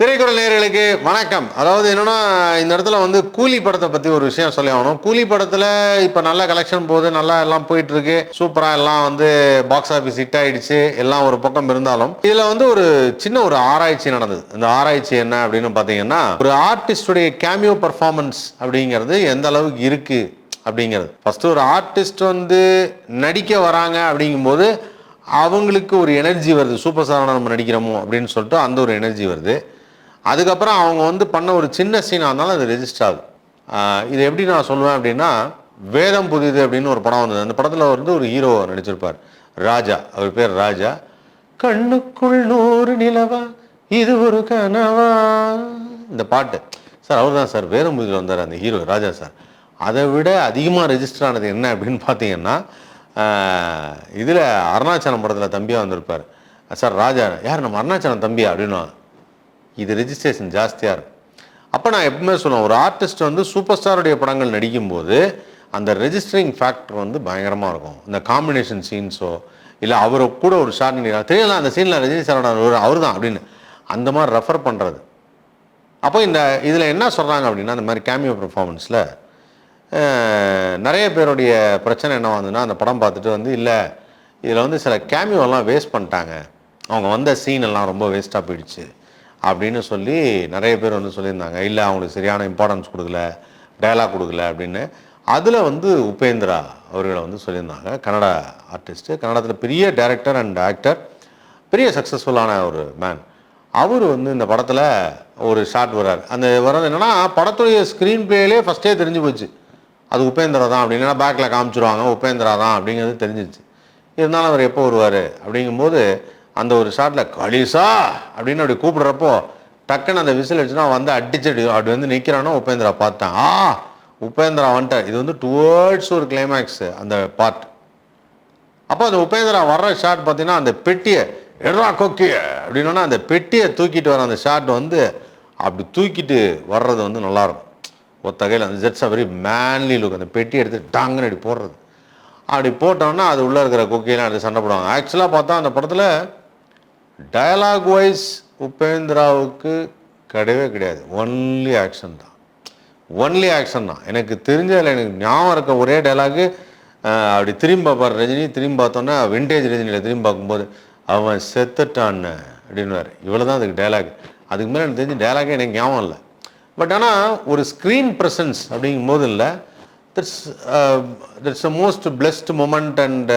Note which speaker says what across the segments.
Speaker 1: திரைக்குறள் நேர்களுக்கு வணக்கம். அதாவது என்னன்னா இந்த இடத்துல வந்து கூலி படத்தை பத்தி ஒரு விஷயம் சொல்லி ஆகணும். கூலி படத்துல இப்ப நல்ல கலெக்ஷன் போகுது நல்லா எல்லாம் போயிட்டு இருக்கு சூப்பரா எல்லாம் வந்து பாக்ஸ் ஆபீஸ் ஹிட் ஆயிடுச்சு. எல்லாம் ஒரு பக்கம் இருந்தாலும் இதுல வந்து ஒரு சின்ன ஒரு ஆராய்ச்சி நடந்தது. இந்த ஆராய்ச்சி என்ன அப்படின்னு பாத்தீங்கன்னா ஒரு ஆர்டிஸ்டுடைய கேமியோ பர்ஃபார்மன்ஸ் அப்படிங்கிறது எந்த அளவுக்கு இருக்கு அப்படிங்கிறது. ஃபர்ஸ்ட் ஒரு ஆர்டிஸ்ட் வந்து நடிக்க வராங்க அப்படிங்கும்போது அவங்களுக்கு ஒரு எனர்ஜி வருது. சூப்பர் ஸ்டாரான நம்ம நடிக்கிறோமோ அப்படின்னு சொல்லிட்டு அந்த ஒரு எனர்ஜி வருது. அதுக்கப்புறம் அவங்க வந்து பண்ண ஒரு சின்ன சீனாக இருந்தாலும் அது ரெஜிஸ்டர் ஆகுது இது எப்படி நான் சொல்லுவேன் அப்படின்னா வேதம் புதிது அப்படின்னு ஒரு படம் வந்தது. அந்த படத்தில் வந்து ஒரு ஹீரோ நடிச்சிருப்பார். ராஜா அவர் பேர் ராஜா. கண்ணுக்குள் நூறு நிலவா இது ஒரு கனவா? இந்த பாட்டு. சார் அவர் தான் சார் வேதம் புதிதில் வந்தார் அந்த ஹீரோ ராஜா சார். அதை விட அதிகமாக ரெஜிஸ்டர் ஆனது என்ன அப்படின்னு பார்த்தீங்கன்னா இதில் அருணாச்சலம் படத்தில் தம்பியாக வந்திருப்பார். சார் ராஜா யார் நம்ம அருணாச்சலம் தம்பியா? அப்படின்னு இது ரெஜிஸ்ட்ரேஷன் ஜாஸ்தியாக இருக்கும். அப்போ நான் எப்பவுமே சொல்லுவேன் ஒரு ஆர்டிஸ்ட் வந்து சூப்பர் ஸ்டாருடைய படங்கள் நடிக்கும்போது அந்த ரெஜிஸ்டரிங் ஃபேக்டர் வந்து பயங்கரமாக இருக்கும். இந்த காம்பினேஷன் சீன்ஸோ இல்லை அவரை கூட ஒரு ஷார்ட் நடிக்கலாம் தெரியல அந்த சீனில் ரஜினி சாரோட அவர் தான் அப்படின்னு. அந்த மாதிரி ரெஃபர் பண்ணுறது அப்போ இந்த இதில் என்ன சொல்கிறாங்க அப்படின்னா அந்த மாதிரி கேமியோ பெர்ஃபார்மன்ஸில் நிறைய பேருடைய பிரச்சனை என்ன வந்ததுன்னா அந்த படம் பார்த்துட்டு வந்து இல்லை இதில் வந்து சில கேமியோலாம் வேஸ்ட் பண்ணிட்டாங்க. அவங்க வந்த சீன் எல்லாம் ரொம்ப வேஸ்ட்டாக போயிடுச்சு. அப்படின்னு சொல்லி நிறைய பேர் வந்து சொல்லியிருந்தாங்க. இல்லை அவங்களுக்கு சரியான இம்பார்ட்டன்ஸ் கொடுக்கல டயலாக் கொடுக்கல அப்படின்னு. அதில் வந்து உபேந்திரா அவர்களை வந்து சொல்லியிருந்தாங்க. கன்னடா ஆர்டிஸ்ட்டு கன்னடத்தில் பெரிய டைரக்டர் அண்ட் ஆக்டர் பெரிய சக்ஸஸ்ஃபுல்லான ஒரு மேன் அவர் வந்து இந்த படத்தில் ஒரு ஷார்ட் வர்றார். அந்த வர்றது என்னென்னா படத்துடைய ஸ்க்ரீன் பிளேலே ஃபஸ்ட்டே தெரிஞ்சு போச்சு. அது உபேந்திரா தான் அப்படின்னா. பேக்கில் காமிச்சிருவாங்க உபேந்திரா தான் அப்படிங்கிறது தெரிஞ்சிச்சு இருந்தாலும் அவர் எப்போ வருவார் அப்படிங்கும்போது அந்த ஒரு ஷாட்டில் கலிசா! அப்படின்னு அப்படி கூப்பிடுறப்போ டக்குன்னு அந்த விசில் அடிச்சுன்னா வந்து அடிச்சடி அப்படி வந்து நிற்கிறானோ உபேந்திரா பார்த்தேன் ஆ உபேந்திரா வந்துட்டார். இது வந்து டுவர்ட்ஸ் ஒரு கிளைமேக்ஸ் அந்த பார்ட் அப்போ அந்த உபேந்திரா வர்ற ஷாட் பார்த்தீங்கன்னா அந்த பெட்டியை எட்ரா கொக்கிய அப்படின்னா அந்த பெட்டியை தூக்கிட்டு வர அந்த ஷாட் வந்து அப்படி தூக்கிட்டு வர்றது வந்து நல்லாயிருக்கும். ஒத்தகையில் அந்த ஜெட்ஸ் வெரி மேன்லி லுக் அந்த பெட்டி எடுத்து டாங்கன்னு அப்படி போடுறது. அப்படி போட்டோன்னா அது உள்ளே இருக்கிற கொக்கியெல்லாம் எடுத்து சண்டை போடுவாங்க. ஆக்சுவலாக பார்த்தா அந்த படத்தில் டயலாக் வைஸ் உபேந்திராவுக்கு கிடையவே கிடையாது. ஒன்லி ஆக்ஷன் தான். ஒன்லி ஆக்ஷன் தான். எனக்கு தெரிஞ்சதில் எனக்கு ஞாபகம் இருக்க ஒரே டைலாகு அப்படி திரும்பி பார்ப்பார் ரஜினி திரும்பி பார்த்தோன்னா விண்டேஜ் ரஜினியில் திரும்பி பார்க்கும்போது அவன் செத்துட்டான்னு அப்படின்வார் இவ்வளோ தான் அதுக்கு டைலாக் அதுக்கு மேலே எனக்கு தெரிஞ்சு டைலாகே எனக்கு ஞாபகம் இல்லை. பட் ஆனால் ஒரு ஸ்க்ரீன் ப்ரெசன்ஸ் அப்படிங்கும் போது இல்லை that's that's a most blessed moment and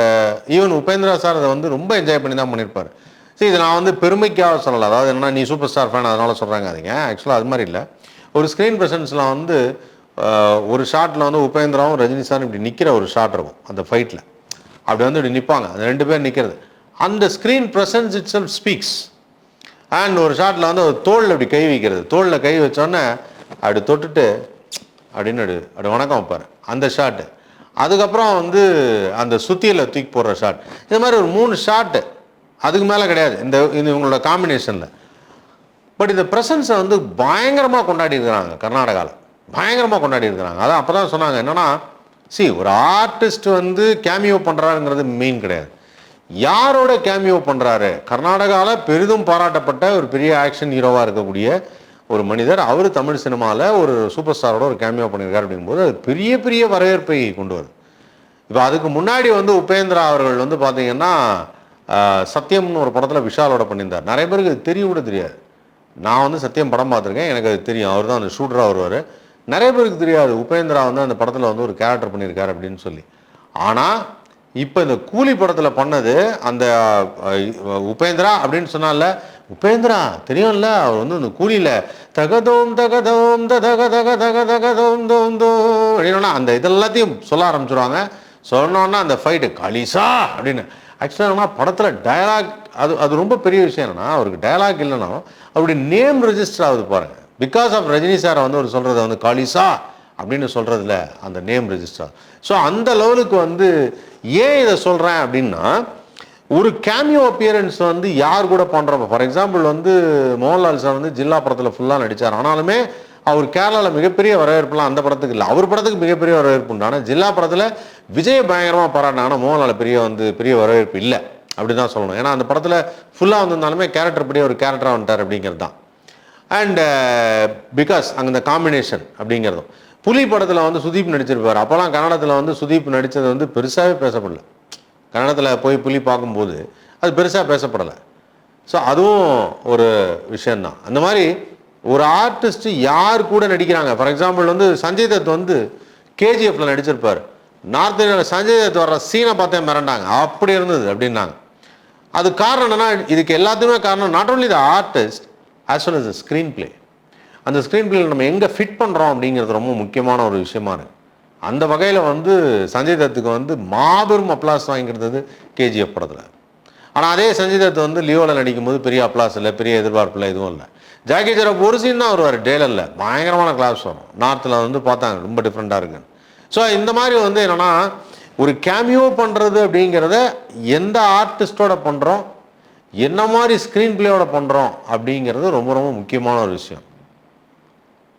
Speaker 1: even Upendra sir அதை வந்து ரொம்ப என்ஜாய் பண்ணி தான் பண்ணியிருப்பார் சரி இது நான் வந்து பெருமைக்காக சொல்லலை. அதாவது என்ன நீ சூப்பர் ஸ்டார் ஃபேன் அதனால சொல்கிறாங்க அதுங்க ஆக்சுவலாக அது மாதிரி இல்லை. ஒரு ஸ்க்ரீன் ப்ரெசன்ஸில் வந்து ஒரு ஷாட்டில் வந்து உபேந்திராவும் ரஜினி சாரும் இப்படி நிற்கிற ஒரு ஷாட் இருக்கும் அந்த ஃபைட்டில் அப்படி வந்து இப்படி நிற்பாங்க அந்த ரெண்டு பேர் நிற்கிறது அந்த screen presence itself speaks and ஒரு ஷாட்டில் வந்து ஒரு தோளில் அப்படி கை வைக்கிறது. தோளில் கை வச்சோன்னே அப்படி தொட்டுட்டு அப்படின்னு அப்படி அப்படி வணக்கம் வைப்பார். அந்த ஷாட்டு அதுக்கப்புறம் வந்து அந்த சுத்தியில் தூக்கி போடுற ஷாட் இது மாதிரி ஒரு மூணு ஷாட்டு அதுக்கு மேலே கிடையாது. இந்த இந்த இவங்களோட காம்பினேஷனில் பட் இந்த ப்ரெசன்ஸை வந்து பயங்கரமாக கொண்டாடி இருக்கிறாங்க கர்நாடகாவில் பயங்கரமாக கொண்டாடி இருக்கிறாங்க. அதான் அப்போ தான் சொன்னாங்க என்னன்னா சி ஒரு ஆர்டிஸ்ட் வந்து கேமியோ பண்ணுறாருங்கிறது மெயின் கிடையாது. யாரோட கேமியோ பண்ணுறாரு கர்நாடகாவில் பெரிதும் பாராட்டப்பட்ட ஒரு பெரிய ஆக்ஷன் ஹீரோவாக இருக்கக்கூடிய ஒரு மனிதர். அவர் தமிழ் சினிமாவில் ஒரு சூப்பர் ஸ்டாரோட ஒரு கேமியோ பண்ணியிருக்காரு அப்படிங்கும்போது அது பெரிய பெரிய வரவேற்பை கொண்டு வருது. இப்போ அதுக்கு முன்னாடி வந்து உபேந்திரா அவர்கள் வந்து பார்த்தீங்கன்னா சத்தியம்னு சத்யம்னு ஒரு படத்தில் விஷாலோட பண்ணியிருந்தார். நிறைய பேருக்கு அது தெரிய கூட தெரியாது. நான் வந்து சத்யம் படம் பார்த்துருக்கேன். எனக்கு அது தெரியும். அவர் தான் அந்த ஷூட்டராக வருவார். நிறைய பேருக்கு தெரியாது. உபேந்திரா வந்து அந்த படத்தில் வந்து ஒரு கேரக்டர் பண்ணியிருக்காரு அப்படின்னு சொல்லி. ஆனால் இப்போ இந்த கூலி படத்தில் பண்ணது அந்த உபேந்திரா அப்படின்னு சொன்னால உபேந்திரா தெரியும்ல? அவர் வந்து அந்த கூலியில் தகதோம் தகதோம் தக தக தக தகதோம் தோம் தோம் அப்படின்னா அந்த இதெல்லாத்தையும் சொல்ல ஆரம்பிச்சிருவாங்க. சொன்னோன்னா அந்த ஃபைட்டு கலிசா! அப்படின்னு. ஆக்சுவலாக படத்தில் டயலாக் அது அது ரொம்ப பெரிய விஷயம் என்னன்னா அவருக்கு டயலாக் இல்லைன்னா அவருடைய நேம் ரெஜிஸ்டர் ஆகுது பாருங்கள் பிகாஸ் ஆஃப் ரஜினி சாரை வந்து ஒரு சொல்கிறத வந்து காலிசா அப்படின்னு சொல்கிறதுல அந்த நேம் ரெஜிஸ்டர் ஸோ அந்த லெவலுக்கு வந்து ஏன் இதை சொல்கிறேன் அப்படின்னா ஒரு கேமியோ அப்பியரன்ஸ் வந்து யார் கூட பண்ணுறப்ப ஃபார் எக்ஸாம்பிள் வந்து மோகன்லால் சார் வந்து ஜில்லா படத்தில் ஃபுல்லாக நடித்தார் ஆனாலுமே அவர் கேரளாவில் மிகப்பெரிய வரவேற்புலாம் அந்த படத்துக்கு இல்லை. அவர் படத்துக்கு மிகப்பெரிய வரவேற்பு உண்டு. ஆனால் ஜில்லா படத்தில் விஜய் பயங்கரமாக பாராட்டினாங்கன்னா மோகன்லால் பெரிய வந்து பெரிய வரவேற்பு இல்லை. அப்படி தான் சொல்லணும். ஏன்னா அந்த படத்தில் ஃபுல்லாக வந்திருந்தாலுமே கேரக்டர் படி ஒரு கேரக்டராக வந்துட்டார் அப்படிங்கிறது தான் அண்ட் பிகாஸ் uh, அங்கே இந்த காம்பினேஷன் அப்படிங்கிறதும். புலி படத்தில் வந்து சுதீப் நடிச்சிருப்பார். அப்போல்லாம் கன்னடத்தில் வந்து சுதீப் நடித்தது வந்து பெருசாகவே பேசப்படல. கன்னடத்தில் போய் புலி பார்க்கும்போது அது பெருசாக பேசப்படலை. ஸோ அதுவும் ஒரு விஷயந்தான் அந்த மாதிரி ஒரு ஆர்டிஸ்ட் யார் கூட நடிக்கிறாங்க? ஃபார் எக்ஸாம்பிள் வந்து சஞ்சய் தத் வந்து கேஜிஎஃப்ல நடிச்சிருப்பார். நார்த் இந்தியாவில் சஞ்சய் தத் வர்ற சீனை பார்த்தே மிரண்டாங்க. அப்படி இருந்தது அப்படின்னாங்க. அது காரணம் என்னன்னா இதுக்கு எல்லாத்துக்குமே காரணம் not only the artist as well as the screenplay அந்த ஸ்க்ரீன் பிளேல நம்ம எங்கே ஃபிட் பண்ணுறோம் அப்படிங்கிறது ரொம்ப முக்கியமான ஒரு விஷயமா இருக்குது அந்த வகையில் வந்து சஞ்சய் தத்துக்கு வந்து மாபெரும் அப்ளாஸ் வாங்கிக்கிறது கேஜிஎஃப் படத்தில். ஆனால் அதே சஞ்சய் தத் வந்து லியோவில் நடிக்கும்போது பெரிய அப்ளாஸ் இல்லை பெரிய எதிர்பார்ப்பு இல்லை எதுவும் இல்லை. ஜாக்கி ஜெரப் ஒரு சீன் தான் வருவார் டேலரில் பயங்கரமான கிளாப்ஸ் வரும். நார்த்தில் வந்து பார்த்தாங்க ரொம்ப டிஃப்ரெண்ட்டாக இருக்குன்னு. ஸோ இந்த மாதிரி வந்து என்னென்னா ஒரு கேமியோ பண்ணுறது அப்படிங்கிறத எந்த ஆர்டிஸ்டோட பண்ணுறோம் என்ன மாதிரி ஸ்க்ரீன் பிளேயோட பண்ணுறோம் அப்படிங்கிறது ரொம்ப ரொம்ப முக்கியமான ஒரு விஷயம்.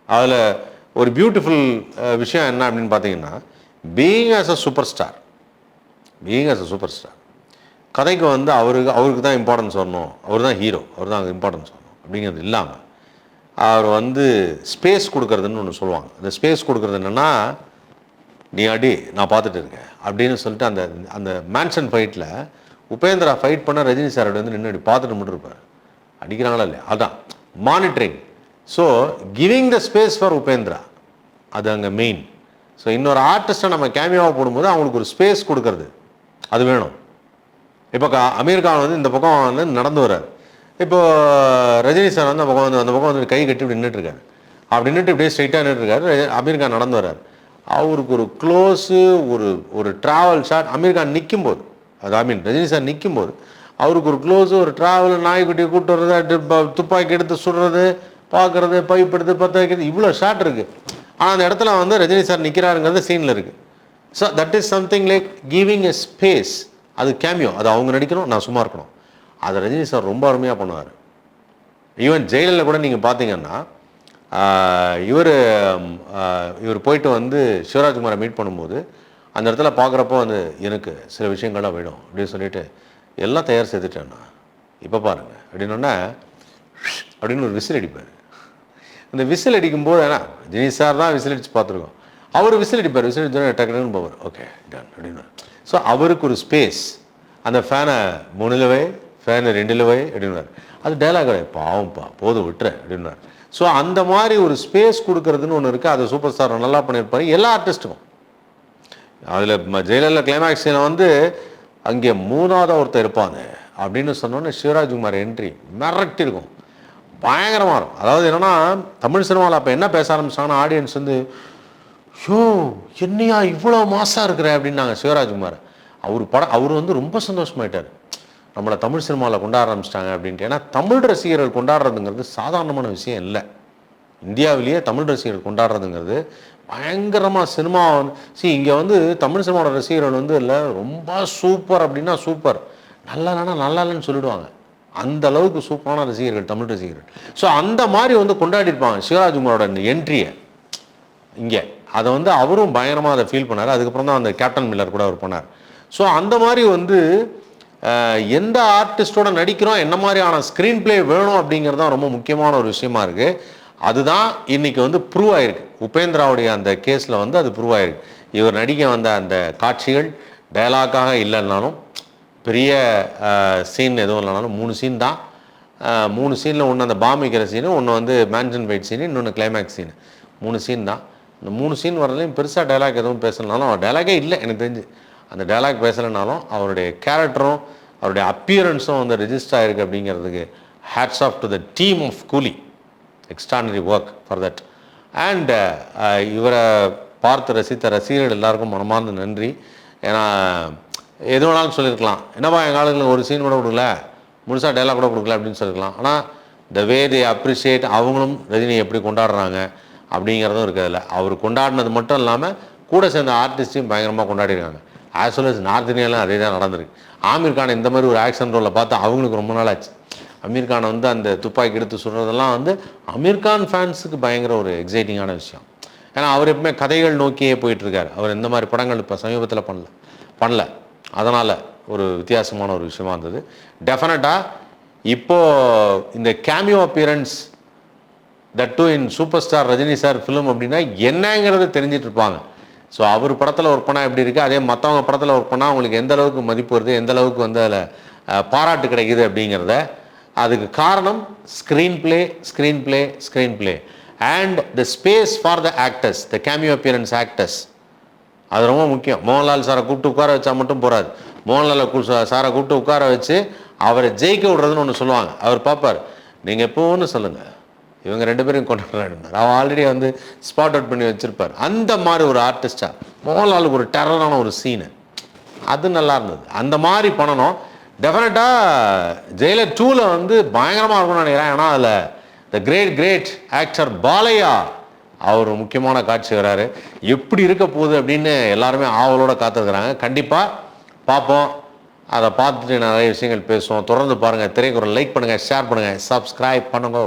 Speaker 1: அதில் ஒரு பியூட்டிஃபுல் விஷயம் என்ன அப்படின்னு பார்த்தீங்கன்னா being as a superstar being as a superstar கதைக்கு வந்து அவருக்கு அவருக்கு தான் இம்பார்ட்டன்ஸ் வரணும். அவர் தான் ஹீரோ அவர் தான் இம்பார்ட்டன்ஸ் வரணும் அப்படிங்கிறது இல்லாமல் அவர் வந்து ஸ்பேஸ் கொடுக்குறதுன்னு ஒன்று சொல்லுவாங்க. அந்த ஸ்பேஸ் கொடுக்குறது என்னென்னா நீ அடி நான் பார்த்துட்டு இருக்கேன் அப்படின்னு சொல்லிட்டு அந்த அந்த மேன்ஷன் ஃபைட்டில் உபேந்திரா ஃபைட் பண்ண ரஜினி சார் அப்படி வந்து நின்று அப்படி பார்த்துட்டு மட்டும் இருப்பார் அடிக்கிறாங்களா இல்லையா? அதான் monitoring so giving the space for Upendra அது அங்கே மெயின் ஸோ இன்னொரு ஆர்டிஸ்ட்டை நம்ம கேமியாவை போடும்போது அவங்களுக்கு ஒரு ஸ்பேஸ் கொடுக்கறது அது வேணும். இப்போ கா- அமீர் கான் வந்து இந்த பக்கம் வந்து நடந்து வர்றார். இப்போ ரஜினி சார் வந்து அந்த பக்கம் வந்து அந்த பக்கம் வந்து கை கட்டி இப்படி நின்றுட்டுருக்காரு அப்படி நின்றுட்டு இப்படியே ஸ்ட்ரைட்டாக நின்றுட்டு அமீர் கான் நடந்து வர்றார். அவருக்கு ஒரு க்ளோஸு ஒரு ஒரு ட்ராவல் ஷாட் அமீர் கான் நிற்கும் போது அது ஐ மீன் ரஜினி சார் நிற்கும் போது அவருக்கு ஒரு க்ளோஸு ஒரு ட்ராவல் நாய்க்குட்டியை கூட்டு வர்றது துப்பாக்கி எடுத்து சுடுறது பார்க்குறது பைப் எடுத்து பற்ற வைக்கிறது இவ்வளோ ஷாட் இருக்குது ஆனால் அந்த இடத்துல வந்து ரஜினி சார் நிற்கிறாருங்கிறது சீனில் இருக்குது so that is something like giving a space அது கேமியோ அது அவங்க நடிக்கணும் நான் சும்மா இருக்கணும். அதை ரஜினி சார் ரொம்ப அருமையாக பண்ணுவார். ஈவன் ஜெயிலில் கூட நீங்கள் பார்த்தீங்கன்னா இவர் இவர் போயிட்டு வந்து சிவராஜ்குமாரை மீட் பண்ணும்போது அந்த இடத்துல பார்க்குறப்போ வந்து எனக்கு சில விஷயங்கள்லாம் வேணும் அப்படின்னு சொல்லிட்டு எல்லாம் தயார் செய்துட்டேன்னா இப்போ பாருங்க அப்படின்னோடனே அப்படின்னு ஒரு விசில் அடிப்பார். அந்த விசில் அடிக்கும்போது ஏன்னா ரஜினி சார் தான் விசில் அடித்து பார்த்துருக்கோம். அவர் விசில் அடிப்பார். விசில் அடிச்சோடனே டக்குன்னு போவார். ஓகே டன் அப்படின்னு. ஸோ அவருக்கு ஒரு ஸ்பேஸ் அந்த ஃபேனை மூணுலவே ஃபேனு ரெண்டுலவே அப்படின்னார் அது டைலாக் பாவம்ப்பா போதும் விட்டுற அப்படின்னார் ஸோ அந்த மாதிரி ஒரு ஸ்பேஸ் கொடுக்கறதுன்னு ஒன்று இருக்குது அது சூப்பர் ஸ்டார் நல்லா பண்ணியிருப்பாரு. எல்லா ஆர்டிஸ்ட்டுக்கும் அதில் ஜெயலலிதா கிளைமேக்ஸில் வந்து அங்கே மூணாவதாக ஒருத்தர் இருப்பாங்க. அப்படின்னு சொன்னோன்னே சிவராஜ்குமார் என்ட்ரி மிரட்டி இருக்கும் பயங்கரமாக இருக்கும். அதாவது என்னன்னா தமிழ் சினிமாவில் அப்போ என்ன பேச ஆரம்பிச்சாங்கன்னா ஆடியன்ஸ் வந்து ஷோ என்னையா இவ்வளோ மாசாக இருக்கிற? அப்படின்னாங்க சிவராஜ்குமார் அவர் படம் அவர் வந்து ரொம்ப சந்தோஷமாயிட்டார். நம்மளை தமிழ் சினிமாவில் கொண்டாட ஆரம்பிச்சிட்டாங்க அப்படின்ட்டு. ஏன்னா தமிழ் ரசிகர்கள் கொண்டாடுறதுங்கிறது சாதாரணமான விஷயம் இல்லை. இந்தியாவிலேயே தமிழ் ரசிகர்கள் கொண்டாடுறதுங்கிறது பயங்கரமாக சினிமா வந்து இங்கே வந்து தமிழ் சினிமாவோட ரசிகர்கள் வந்து இல்லை ரொம்ப சூப்பர் அப்படின்னா சூப்பர். நல்லா இல்லைன்னா நல்லா இல்லைன்னு சொல்லிடுவாங்க. அந்த அளவுக்கு சூப்பரான ரசிகர்கள் தமிழ் ரசிகர்கள். ஸோ அந்த மாதிரி வந்து கொண்டாடிருப்பாங்க சிவராஜ்குமாரோட என்ட்ரியை இங்கே. அதை வந்து அவரும் பயங்கரமாக அதை ஃபீல் பண்ணார். அதுக்கப்புறம் தான் அந்த கேப்டன் மில்லர் கூட அவர் பண்ணார் ஸோ அந்த மாதிரி வந்து எந்த ஆர்டிஸ்டோட நடிக்கிறோம் என்ன மாதிரியான ஸ்க்ரீன் ப்ளே வேணும் அப்படிங்கிறது தான் ரொம்ப முக்கியமான ஒரு விஷயமா இருக்குது அதுதான் இன்னைக்கு வந்து ப்ரூவ் ஆயிருக்கு. உபேந்திராவுடைய அந்த கேஸில் வந்து அது ப்ரூவ் ஆயிருக்கு. இவர் நடிக்க வந்த அந்த காட்சிகள் டைலாக்காக இல்லைன்னாலும் பெரிய சீன் எதுவும் இல்லைனாலும் மூணு சீன் தான். மூணு சீனில் ஒன்று அந்த பாம் வைக்கிற சீனு ஒன்று வந்து மேன்ஷன் ஃபைட் சீனு இன்னொன்று கிளைமேக்ஸ் சீனு மூணு சீன் தான். இந்த மூணு சீன் வரலையும் பெருசாக டைலாக் எதுவும் பேசலனாலும் டைலாகே இல்லை எனக்கு தெரிஞ்சு. அந்த டைலாக் பேசலைனாலும் அவருடைய கேரக்டரும் அவருடைய அப்பியரன்ஸும் வந்து ரெஜிஸ்டர் ஆகிருக்கு அப்படிங்கிறதுக்கு hats off to the team of Coolie extraordinary work for that and இவரை பார்த்து ரசித்த ரசிகர்கள் எல்லாருக்கும் மனமார்ந்த நன்றி. ஏன்னா எது வேணாலும் சொல்லியிருக்கலாம் என்னப்பா எங்கள் ஆளுங்களுக்கு ஒரு சீன் கூட கொடுக்கல? முழுசாக டைலாக் கூட கொடுக்கல அப்படின்னு சொல்லியிருக்கலாம் ஆனால் த வே தே அப்ரிஷியேட் அவங்களும் ரஜினியை எப்படி கொண்டாடுறாங்க அப்படிங்கிறதும் இருக்கிறதுல அவர் கொண்டாடினது மட்டும் இல்லாமல் கூட சேர்ந்த ஆர்டிஸ்டையும் பயங்கரமாக கொண்டாடிருக்காங்க. ஆஸ் வெல் அஸ் நார்த் இந்தியாவிலும் அதே தான் நடந்திருக்கு. ஆமீர் கான் இந்த மாதிரி ஒரு ஆக்ஷன் ரோலை பார்த்து அவங்களுக்கு ரொம்ப நாள் ஆச்சு. அமீர் கானை வந்து அந்த துப்பாக்கி எடுத்து சுடுறதெல்லாம் வந்து அமீர் கான் ஃபேன்ஸுக்கு பயங்கர ஒரு எக்ஸைட்டிங்கான விஷயம். ஏன்னா அவர் எப்பவுமே கதைகள் நோக்கியே போயிட்டுருக்கார். அவர் இந்த மாதிரி படங்கள் இப்போ சமீபத்தில் பண்ணல. பண்ணல. அதனால் ஒரு வித்தியாசமான ஒரு விஷயமா இருந்தது. டெஃபினட்டாக இப்போது இந்த cameo appearance that too in superstar Rajini sir film அப்படின்னா என்னங்கிறது தெரிஞ்சிட்ருப்பாங்க ஸோ அவர் படத்தில் ஒர்க் பண்ணால் எப்படி இருக்குது அதே மற்றவங்க படத்தில் ஒர்க் பண்ணால் அவங்களுக்கு எந்த அளவுக்கு மதிப்பு வருது? எந்த அளவுக்கு வந்து அதில் பாராட்டு கிடைக்குது அப்படிங்கிறத அதுக்கு காரணம் screenplay screenplay screenplay and the space for the actors the cameo appearance actors அது ரொம்ப முக்கியம். மோகன்லால் சாரை கூப்பிட்டு உட்கார வச்சா மட்டும் போகாது மோகன்லாலை கூ சாரை கூப்பிட்டு உட்கார வச்சு அவரை ஜெயிக்க விடுறதுன்னு ஒன்று சொல்லுவாங்க. அவர் பார்ப்பார். நீங்கள் எப்போன்னு சொல்லுங்கள் இவங்க ரெண்டு பேரும் கொண்டாடுறாரு அவன் ஆல்ரெடி வந்து ஸ்பாட் அவுட் பண்ணி வச்சுருப்பார். அந்த மாதிரி ஒரு ஆர்டிஸ்டாக மோகன்லாலுக்கு ஒரு டெரரான ஒரு சீனு அது நல்லா இருந்தது. அந்த மாதிரி பண்ணணும். டெஃபினட்டாக ஜெயிலர் டூவில் வந்து பயங்கரமாக இருக்கும்னு நினைக்கிறேன். ஏன்னா அதில் the great great actor Balayya அவர் முக்கியமான காட்சி வராரு எப்படி இருக்க போகுது அப்படின்னு எல்லாருமே ஆவலோட காத்திருக்கிறாங்க. கண்டிப்பாக பார்ப்போம். அதை பார்த்துட்டு நிறைய விஷயங்கள் பேசுவோம். தொடர்ந்து பாருங்கள் திரைக்குறள் லைக் பண்ணுங்கள் ஷேர் பண்ணுங்கள் சப்ஸ்கிரைப் பண்ணுங்க.